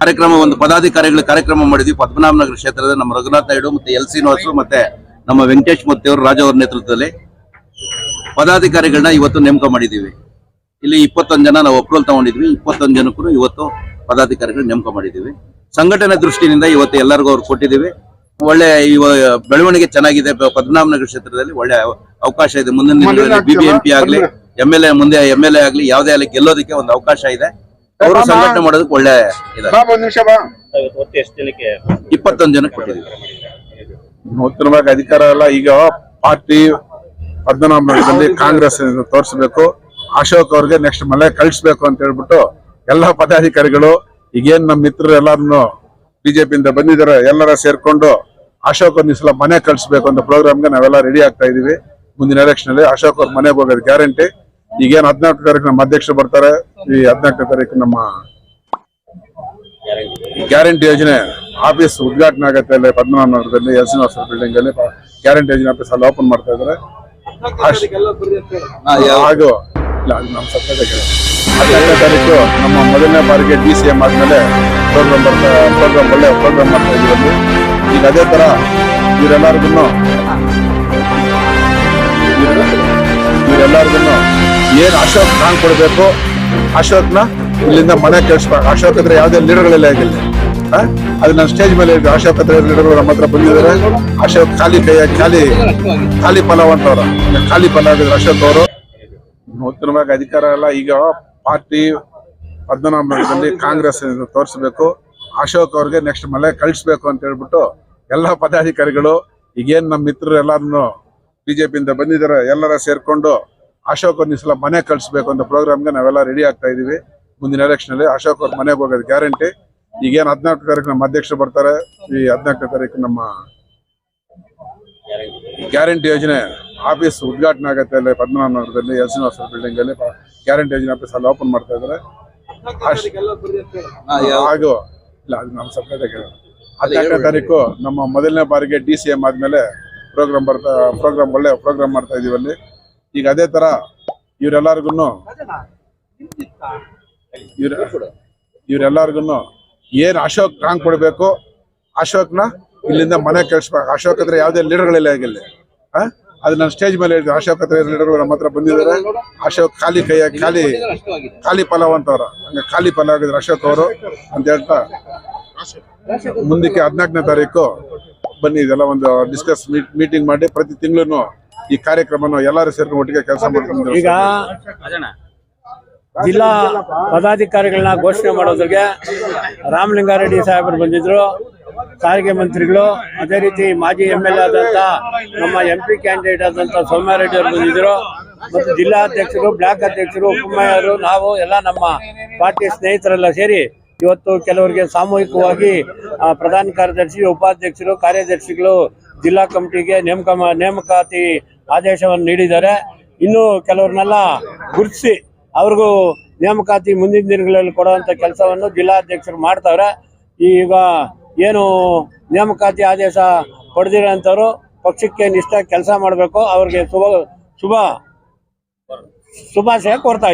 ಕಾರ್ಯಕ್ರಮ ಒಂದು ಪದಾಧಿಕಾರಿಗಳ ಕಾರ್ಯಕ್ರಮ ಮಾಡಿದ್ವಿ. ಪದ್ಮನಾಭನಗರ ಕ್ಷೇತ್ರದ ನಮ್ಮ ರಘುನಾಥ್ ನಾಯ್ಡು ಮತ್ತೆ ಎಲ್ ಶ್ರೀನಿವಾಸು ಮತ್ತೆ ನಮ್ಮ ವೆಂಕಟೇಶ್ ಮೂರ್ತಿ ಅವರು ರಾಜ ಅವರ ನೇತೃತ್ವದಲ್ಲಿ ಪದಾಧಿಕಾರಿಗಳನ್ನ ಇವತ್ತು ನೇಮಕ ಮಾಡಿದ್ದೀವಿ. ಇಲ್ಲಿ ಇಪ್ಪತ್ತೊಂದು ಜನ ನಾವು ಅಪ್ರೂವಲ್ ತಗೊಂಡಿದ್ವಿ. ಇಪ್ಪತ್ತೊಂದು ಜನಕ್ಕೂ ಇವತ್ತು ಪದಾಧಿಕಾರಿಗಳು ನೇಮಕ ಮಾಡಿದ್ದೀವಿ. ಸಂಘಟನೆ ದೃಷ್ಟಿಯಿಂದ ಇವತ್ತು ಎಲ್ಲರಿಗೂ ಅವ್ರು ಕೊಟ್ಟಿದ್ದೀವಿ. ಒಳ್ಳೆ ಇವ ಬೆಳವಣಿಗೆ ಚೆನ್ನಾಗಿದೆ. ಪದ್ಮನಾಭನಗರ ಕ್ಷೇತ್ರದಲ್ಲಿ ಒಳ್ಳೆ ಅವಕಾಶ ಇದೆ. ಮುಂದಿನ ಬಿಬಿಎಂಪಿ ಆಗ್ಲಿ ಎಂ ಎಲ್ ಎ ಮುಂದೆ ಎಂ ಎಲ್ ಎ ಆಗ್ಲಿ ಯಾವುದೇ ಆಗಲಿ ಗೆಲ್ಲೋದಕ್ಕೆ ಒಂದು ಅವಕಾಶ ಇದೆ. ಅವರು ಸಂಘಟನೆ ಮಾಡೋದಕ್ಕೆ ಒಳ್ಳೆ ಇದೆ ಬಾ ಒಂದ್ ನಿಮಿಷ ಬಾ. ಒಟ್ಟು ಎಷ್ಟು ಜನಕ್ಕೆ ಇಪ್ಪತ್ತೊಂದು ಜನಕ್ಕೆ ಕೊಟ್ಟಿದ್ದೀವಿ. ನೂತನವಾಗಿ ಅಧಿಕಾರ ಎಲ್ಲ ಈಗ ಪಾರ್ಟಿ ಪದ್ಮನಾಭದಲ್ಲಿ ಕಾಂಗ್ರೆಸ್ ತೋರಿಸಬೇಕು. ಅಶೋಕ್ ಅವ್ರಿಗೆ ನೆಕ್ಸ್ಟ್ ಮನೆ ಕಳಿಸ್ಬೇಕು ಅಂತ ಹೇಳ್ಬಿಟ್ಟು ಎಲ್ಲಾ ಪದಾಧಿಕಾರಿಗಳು ಈಗೇನ್ ನಮ್ಮ ಮಿತ್ರರು ಎಲ್ಲಾರನ್ನು ಬಿಜೆಪಿಯಿಂದ ಬಂದಿದ್ದಾರೆ ಎಲ್ಲರ ಸೇರ್ಕೊಂಡು ಅಶೋಕ್ ಅವ್ರನ್ನ ಸಲ ಮನೆ ಕಳಿಸ್ಬೇಕು ಅಂತ ಪ್ರೋಗ್ರಾಮ್ಗೆ ನಾವೆಲ್ಲ ರೆಡಿ ಆಗ್ತಾ ಇದೀವಿ. ಮುಂದಿನ ಎಲೆಕ್ಷನ್ ಅಲ್ಲಿ ಅಶೋಕ್ ಅವ್ರ ಮನೆಗೆ ಹೋಗೋದು ಗ್ಯಾರಂಟಿ ಈಗೇನ್ ಹದಿನಾಲ್ಕು ತಾರೀಕು ನಮ್ಮ ಅಧ್ಯಕ್ಷರು ಬರ್ತಾರೆ. ಈ ಹದಿನಾಲ್ಕನೇ ತಾರೀಕು ನಮ್ಮ ಗ್ಯಾರಂಟಿ ಯೋಜನೆ ಆಫೀಸ್ ಉದ್ಘಾಟನೆ ಆಗುತ್ತೆ ಅಲ್ಲಿ ಪದ್ಮನಾಭನಗರದಲ್ಲಿ ಎಲ್ ಶ್ರೀನಿವಾಸ ಬಿಲ್ಡಿಂಗ್ ಅಲ್ಲಿ. ಗ್ಯಾರಂಟಿ ಯೋಜನೆ ಆಫೀಸ್ ಅಲ್ಲಿ ಓಪನ್ ಮಾಡ್ತಾ ಇದ್ದಾರೆ. ಹಾಗೂ ಇಲ್ಲ ಅದು ನಮ್ಮ ಸತ್ಯದ ಹದಿನಾಲ್ಕನೇ ತಾರೀಕು ನಮ್ಮ ಮೊದಲನೇ ಬಾರಿಗೆ ಡಿ ಸಿ ಎಂ ಆದ್ಮೇಲೆ ಪ್ರೋಗ್ರಾಮ್ ಬರ್ತಾ ಪ್ರೋಗ್ರಾಮ್ ಒಳ್ಳೆ ಪ್ರೋಗ್ರಾಮ್ ಮಾಡ್ತಾ ಇದೀವಿ ಈಗ ಅದೇ ತರ ಇವರೆಲ್ಲರಿಗೂ ಇವರೆಲ್ಲರಿಗೂ ಏನ್ ಅಶೋಕ್ ನಾನು ಕೊಡಬೇಕು? ಅಶೋಕ್ನ ಇಲ್ಲಿಂದ ಮನೆ ಕಳಿಸ್ಬೇಕು ಅಶೋಕ್ ಹತ್ರ ಯಾವುದೇ ಲೀಡರ್ಗಳೆಲ್ಲ ಆಗಿಲ್ಲ? ಅದು ನಾನು ಸ್ಟೇಜ್ ಮೇಲೆ. ಅಶೋಕ್ ಹತ್ರ ಲೀಡರ್ಗಳು ನಮ್ಮ ಹತ್ರ ಬಂದಿದ್ದಾರೆ. ಅಶೋಕ್ ಖಾಲಿ ಕೈಯ ಖಾಲಿ ಖಾಲಿ ಪಲಾವ್ ಅಂತವ್ರ ಖಾಲಿ ಪಲಾವ್ ಅಶೋಕ್ ಅವರು. ಉತ್ತಮವಾಗಿ ಅಧಿಕಾರ ಎಲ್ಲ ಈಗ ಪಾರ್ಟಿ ಪದ್ಮನಾಭದಲ್ಲಿ ಕಾಂಗ್ರೆಸ್ ತೋರಿಸಬೇಕು. ಅಶೋಕ್ ಅವ್ರಿಗೆ ನೆಕ್ಸ್ಟ್ ಮಲೆ ಕಳಿಸ್ಬೇಕು ಅಂತ ಹೇಳ್ಬಿಟ್ಟು ಎಲ್ಲ ಪದಾಧಿಕಾರಿಗಳು, ಈಗೇನು ನಮ್ಮ ಮಿತ್ರರು ಎಲ್ಲಾರನ್ನು ಬಿಜೆಪಿಯಿಂದ ಬಂದಿದ್ದಾರೆ. ಎಲ್ಲರ ಸೇರ್ಕೊಂಡು ಅಶೋಕ್ ಅವ್ರನ್ನ ಸಲ ಮನೆ ಕಳಿಸ್ಬೇಕು ಅಂತ ಪ್ರೋಗ್ರಾಮ್ಗೆ ನಾವೆಲ್ಲ ರೆಡಿ ಆಗ್ತಾ ಇದೀವಿ. ಮುಂದಿನ ಎಲೆಕ್ಷನ್ ಅಲ್ಲಿ ಅಶೋಕ್ ಅವ್ರ ಮನೆಗೆ ಹೋಗೋದು ಗ್ಯಾರಂಟಿ ಈಗೇನು ಹದಿನಾಲ್ಕು ತಾರೀಕು ನಮ್ಮ ಅಧ್ಯಕ್ಷರು ಬರ್ತಾರೆ. ಈ ಹದಿನಾಲ್ಕನೇ ತಾರೀಕು ನಮ್ಮ ಗ್ಯಾರಂಟಿ ಯೋಜನೆ ಆಫೀಸ್ ಉದ್ಘಾಟನೆ ಆಗುತ್ತೆ ಅಲ್ಲಿ ಪದ್ಮನಾಭನಗರದಲ್ಲಿ ಎಲ್ ಶ್ರೀನಿವಾಸ ಬಿಲ್ಡಿಂಗ್ ಅಲ್ಲಿ. ಗ್ಯಾರಂಟಿ ಯೋಜನೆ ಆಫೀಸ್ ಅಲ್ಲಿ ಓಪನ್ ಮಾಡ್ತಾ ಇದ್ದಾರೆ. ಹಾಗೂ ಇಲ್ಲ ಅದು ನಮ್ಮ ಸಪ್ರೇಟ್ ಹದಿನಾಲ್ಕನೇ ತಾರೀಕು ನಮ್ಮ ಮೊದಲನೇ ಬಾರಿಗೆ ಡಿ ಸಿ ಎಂ ಆದ್ಮೇಲೆ ಪ್ರೋಗ್ರಾಮ್ ಬರ್ತಾ ಪ್ರೋಗ್ರಾಮ್ ಒಳ್ಳೆ ಪ್ರೋಗ್ರಾಮ್ ಮಾಡ್ತಾ ಇದೀವಿ ಅಲ್ಲಿ. ಈಗ ಅದೇ ತರ ಇವರೆಲ್ಲರಿಗೂ ಇವ್ರ ಇವ್ರೆಲ್ಲಾರ್ಗುನು ಏನ್ ಅಶೋಕ್ ಕಾಂಗ್ ಕೊಡ್ಬೇಕು? ಅಶೋಕ್ನ ಇಲ್ಲಿಂದ ಮನೆ ಕಳ್ಸ್ಬೇಕು ಅಶೋಕ್ ಹತ್ರ ಯಾವ್ದೇ ಲೀಡರ್ಗಳಿಲ್ಲ ಗಳಿಲ್ಲ ಇಲ್ಲಿ. ಆ? ಅದು ನಾನು ಸ್ಟೇಜ್ ಮೇಲೆ ಹೇಳಿದ್ದೆ ಅಶೋಕ್ ಹತ್ರ ಲೀಡರ್ಗಳು ನಮ್ಮ ಹತ್ರ ಬಂದಿದ್ದಾರೆ. ಅಶೋಕ್ ಖಾಲಿ ಕೈಯ ಖಾಲಿ ಖಾಲಿ ಪಲಾವ್ ಅಂತವ್ರ. ಹಂಗೆ ಖಾಲಿ ಪಲಾವ್ ಆಗಿದ್ರು ಅಶೋಕ್ ಅವರು ಅಂತ ಹೇಳ್ತಾ ಮುಂದಕ್ಕೆ ಹದಿನಾಲ್ಕನೇ ತಾರೀಕು ಬನ್ನಿ ಇದೆಲ್ಲ ಒಂದು ಡಿಸ್ಕಸ್ ಮೀಟಿಂಗ್ ಮಾಡಿ ಪ್ರತಿ ತಿಂಗಳು ಈ ಕಾರ್ಯಕ್ರಮನ ಎಲ್ಲರೂ ಸೇರ್ಕೊಂಡು ಒಟ್ಟಿಗೆ ಕೆಲಸ ಮಾಡ್ಕೊಂಡು ಈಗ ಜಿಲ್ಲಾ ಪದಾಧಿಕಾರಿಗಳನ್ನ ಘೋಷಣೆ ಮಾಡೋದ್ರಿಗೆ ರಾಮಲಿಂಗಾರೆಡ್ಡಿ ಸಾಹೇಬರು ಬಂದಿದ್ರು ಸಾರಿಗೆ ಮಂತ್ರಿಗಳು ಅದೇ ರೀತಿ ಮಾಜಿ ಎಂ ಎಲ್ ಎ ಆದಂತ ನಮ್ಮ ಎಂ ಪಿ ಕ್ಯಾಂಡಿಡೇಟ್ ಆದಂತ ಸೌಮ್ಯಾರೆಡ್ಡಿ ಅವರು ಬಂದಿದ್ರು ಮತ್ತು ಜಿಲ್ಲಾಧ್ಯಕ್ಷರು ಬ್ಲಾಕ್ ಅಧ್ಯಕ್ಷರು ಉಪಮೇಯರು ನಾವು ಎಲ್ಲ ನಮ್ಮ ಪಾರ್ಟಿ ಸ್ನೇಹಿತರೆಲ್ಲ ಸೇರಿ ಇವತ್ತು ಕೆಲವರಿಗೆ ಸಾಮೂಹಿಕವಾಗಿ ಪ್ರಧಾನ ಕಾರ್ಯದರ್ಶಿ ಉಪಾಧ್ಯಕ್ಷರು ಕಾರ್ಯದರ್ಶಿಗಳು ಜಿಲ್ಲಾ ಕಮಿಟಿಗೆ ನೇಮಕ ನೇಮಕಾತಿ ಆದೇಶವನ್ನು ನೀಡಿದ್ದಾರೆ. ಇನ್ನು ಕೆಲವ್ರನ್ನೆಲ್ಲ ಗುರುತಿಸಿ ಅವ್ರಿಗೂ ನೇಮಕಾತಿ ಮುಂದಿನ ದಿನಗಳಲ್ಲಿ ಕೊಡುವಂತ ಕೆಲಸವನ್ನು ಜಿಲ್ಲಾಧ್ಯಕ್ಷರು ಮಾಡ್ತಾವ್ರೆ ಈಗ ಏನು ನೇಮಕಾತಿ ಆದೇಶ ಪಡೆದಿರೋಂಥವ್ರು ಪಕ್ಷಕ್ಕೆ ನಿಷ್ಠ ಕೆಲಸ ಮಾಡಬೇಕು. ಅವ್ರಿಗೆ ಶುಭ ಶುಭ, ಶುಭಾಶಯ ಕೋರ್ತಾ